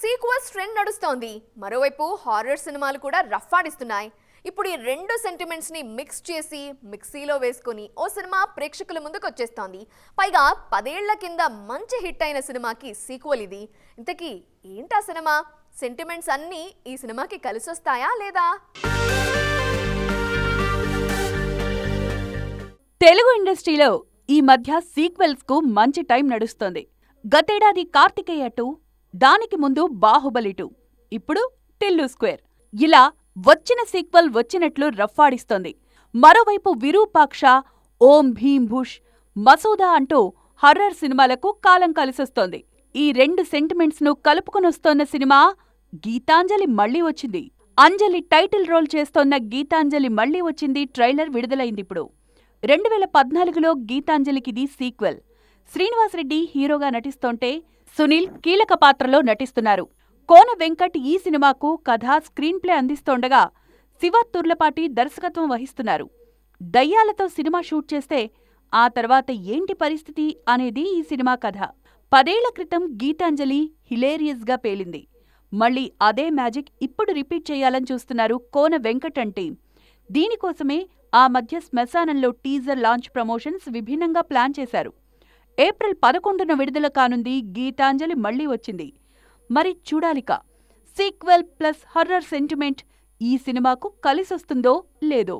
Sequels trend నడుస్తోంది. మరోవైపు horror సినిమాలు కూడా రఫాడిస్తున్నాయి ఇప్పుడు ఈ రెండు సెంటిమెంట్స్ని మిక్స్ చేసి మిక్సీలో వేసుకొని ఓ సినిమా ప్రేక్షకుల ముందుకు వచ్చేస్తోంది. పైగా పదేళ్ళ కింద మంచి హిట్ అయిన సినిమాకి సీక్వెల్ ఇది. ఇంతకీ ఏంటా సినిమా? సెంటిమెంట్స్ అన్నీ ఈ సినిమాకి కలిసొస్తాయా లేదా? తెలుగు ఇండస్ట్రీలో ఈ మధ్య సీక్వెల్స్కు మంచి టైం నడుస్తోంది. గతేడాది కార్తికేయ టూ దానికి ముందు బాహుబలి టూ ఇప్పుడు టిల్లు స్క్వేర్. ఇలా వచ్చిన సీక్వెల్ వచ్చినట్లు రఫ్ఫాడిస్తోంది. మరోవైపు విరూపాక్ష ఓం భీం భూష్ మసూదా అంటూ హర్రర్ సినిమాలకు కాలం కలిసొస్తోంది. ఈ రెండు సెంటిమెంట్స్ను కలుపుకునొస్తోన్న కలుపుకొనొస్తోన్న సినిమా గీతాంజలి మళ్ళీ వచ్చింది. అంజలి టైటిల్ రోల్ చేస్తోన్న గీతాంజలి మళ్ళీ వచ్చింది ట్రైలర్ విడుదలైందిప్పుడు రెండు వేల పద్నాలుగులో గీతాంజలికిది సీక్వెల్. శ్రీనివాసరెడ్డి హీరోగా నటిస్తోంటే సునీల్ కీలక పాత్రలో నటిస్తున్నారు. కోన వెంకట్ ఈ సినిమాకు కథ స్క్రీన్ ప్లే అందిస్తోండగా శివ తుర్లపాటి దర్శకత్వం వహిస్తున్నారు. దయ్యాలతో సినిమా షూట్ చేస్తే ఆ తర్వాత ఏంటి పరిస్థితి అనేది ఈ సినిమా కథ. పదేళ్ళ క్రితం గీతాంజలి హిలేరియస్గా పేలింది. మళ్ళీ అదే మ్యాజిక్ ఇప్పుడు రిపీట్ చేయాలని చూస్తున్నారు కోన వెంకట్ అంటే దీనికోసమే ఆ మధ్య శ్మశానంలో టీజర్ లాంచ్ ప్రమోషన్స్ విభిన్నంగా ప్లాన్ చేశారు. ఏప్రిల్ పదకొండున విడుదల కానుంది గీతాంజలి మళ్ళీ వచ్చింది. మరి చూడాలిక సీక్వెల్ ప్లస్ హర్రర్ సెంటిమెంట్ ఈ సినిమాకు కలిసొస్తుందో లేదో.